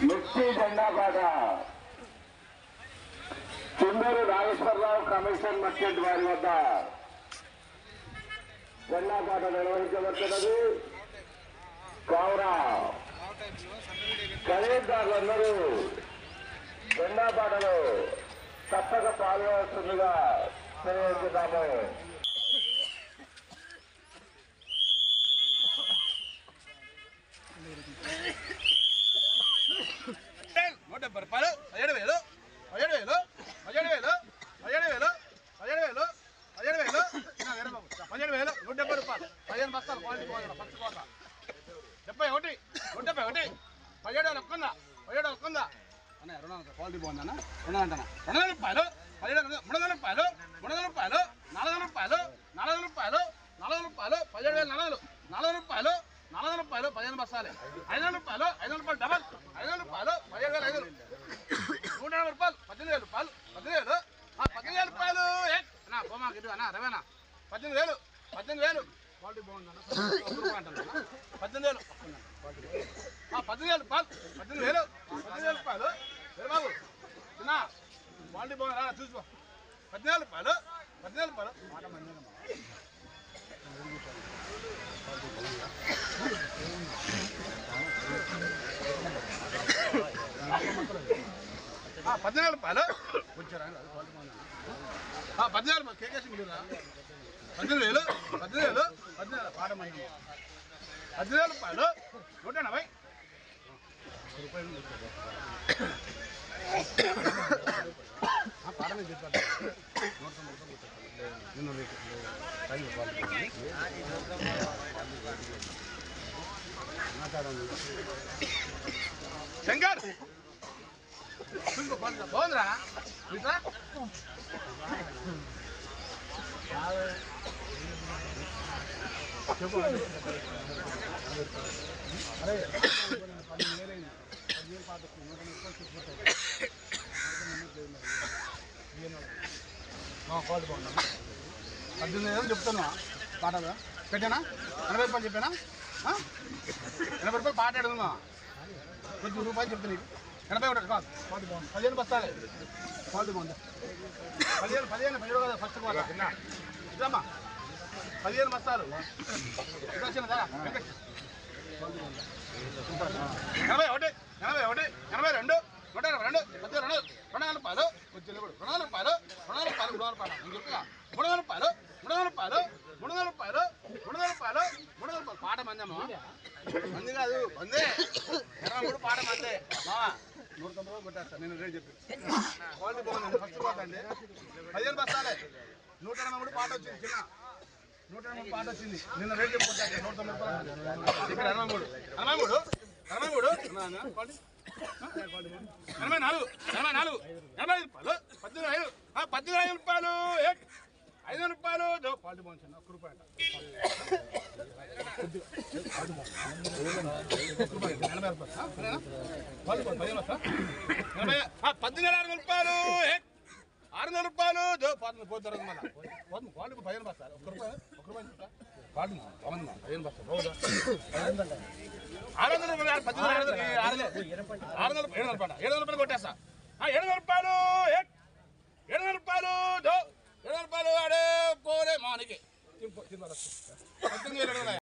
మిర్చి జెండాపాట Chunduru Nageswara Rao commission market వారి వద్ద. జెండాపాట నిర్వహించబడుతున్నది. కావున ఖరీదారులందరూ జెండాపాటలో తప్పక పాల్గొనవలసిందిగా తెలియజేద్దాము నూట డెబ్బై రూపాయలు పదిహేడు వేలు పదిహేడు వేలు పదిహేడు వేలు పదిహేడు వేలు పదిహేడు వేలు పదిహేడు వేలు నా వేరే బాబు. పదిహేడు వేలు నూట డెబ్బై రూపాయలు పదిహేను క్వాలిటీ బాగుంది ఫస్ట్ కోట డెబ్బై ఒకటి నూట డెబ్బై ఒకటి పదిహేడు వేలు ఒక్కందా పదిహేడు ఒక్కందా ఒక్కుందా అన్న రెండు వందల క్వాలిటీ బాగుందన్న రెండు వందల రెండు వందల రూపాయలు పదిహేడు మూడు వందల రూపాయలు మూడు వందల రూపాయలు నాలుగు వందల రూపాయలు నాలుగు వందల రూపాయలు నాలుగు వందల రూపాయలు పదిహేడు వేల నాలుగు నాలుగు వందల రూపాయలు నాలుగు వందల రూపాయలు పదిహేను బస్తాలే ఐదు వందల రూపాయలు ఐదు వందల రూపాయలు డబల్ ఐదు వందల రూపాయలు పదిహేడు వేల ఐదు నూట ఎనభై రూపాయలు పద్దెనిమిది వేల రూపాయలు పద్దెనిమిది వేలు పద్దెనిమిది వేల రూపాయలు ఏ అన్నా పోమా గిట్టు అన్నా రవేనా పద్దెనిమిది వేలు పద్దెనిమిది వేలు క్వాలిటీ బాగుందన్న పద్దెనిమిది వేలు పద్దెనిమిది వేలు పద్దెనిమిది వేలు పద్దెనిమిది వేల రూపాయలు బాబు క్వాలిటీ బాగుంది. రా చూసుకో. పద్దెనిమిది రూపాయలు పద్దెనిమిది రూపాయలు మాట పద్దెనిమిది రూపాయలు వచ్చారా పద్నాలుగు కేకేసి మీరు పద్దెనిమిది వేలు పద్దెనిమిది వేలు పద్దెనిమిది మంది పద్దెనిమిది వేల రూపాయలు నూట ఎనభై రూపాయలు కొట్టేస్తాను. నిన్న రేటు. శంకర్? బాగుందిరా క్వాలిటీ బాగుందా పద్దెనిమిది వేలు చెప్తున్నా పాట పెట్టానా ఎనభై రూపాయలు చెప్పానా ఎనభై రూపాయలు పాట అడుగున్నా కొద్ది రూపాయలు చెప్తా నీకు ఎనభై ఒకటి కాదు క్వాలిటీ బాగుంది పదిహేను బస్తాలే క్వాలిటీ బాగుంది పదిహేను పదిహేను పదిహేడు కదా ఫస్ట్ క్వాలిటీ ఇదమ్మా పదిహేను బస్తాలు. ఎనభై ఒకటి ఎనభై ఒకటి ఎనభై రెండు నూట ఎనభై రెండు పది రెండు రెండు వందల రూపాయలు వచ్చింది కూడా రెండు వందల రూపాయలు రెండు వందల రూపాయలు మూడు వందల రూపాయలు. నేను చెప్తున్నా మూడు వందల రూపాయలు మూడు వందల రూపాయలు మూడు వందల రూపాయలు మూడు వందల రూపాయలు మూడు వందల రూపాయలు. పాట మందమ్మా మంది కాదు మంది. ఇరవై మూడు పాట మందే. మావా నూట తొంభై రూపాయలు కొట్టేస్తా. నేను రేట్ చెప్పి క్వాలిటీ బాగుందండి. ఫస్ట్ పోతండి పదిహేను బస్తాలే. నూట ఎనభై మూడు పాట వచ్చింది. చిన్న. నూట ఎనభై పాట వచ్చింది. నిన్న రేట్ చెప్పి నూట తొంభై ఇక్కడ ఎనభై మూడు. ఎనభై మూడు? ఎనభై మూడు? ఎనభై నాలుగు. ఎనభై నాలుగు. ఎనభై ఐదు రూపాయలు. పద్దెనిమిది ఐదు పద్దెనిమిది ఐదు రూపాయలు. ఐదు రూపాయలు. పాటు క్వాలిటీ బాగుంది ఒక్క రూపాయి ఎనభై రూపాయలు. పద్దెనిమిది ఆరు వందల రూపాయలు. ఏ, ఆరు రూపాయలు దో, పోతుంది పోతుంది మళ్ళీ. బస్తా ఒక్క రూపాయి? ఒక్క రూపాయి ఆరు వందల రూపాయలు పద్దెనిమిది ఆరు వందల. ఏడు వందల రూపాయలు. ఏడు వందల రూపాయలు కొట్టేస్తా. ఆ, ఏడు వందల రూపాయలు ఏడు. వందల రూపాయలు ఏడు వందల రూపాయలు ఆడే పోరే మానికి. పద్దెనిమిది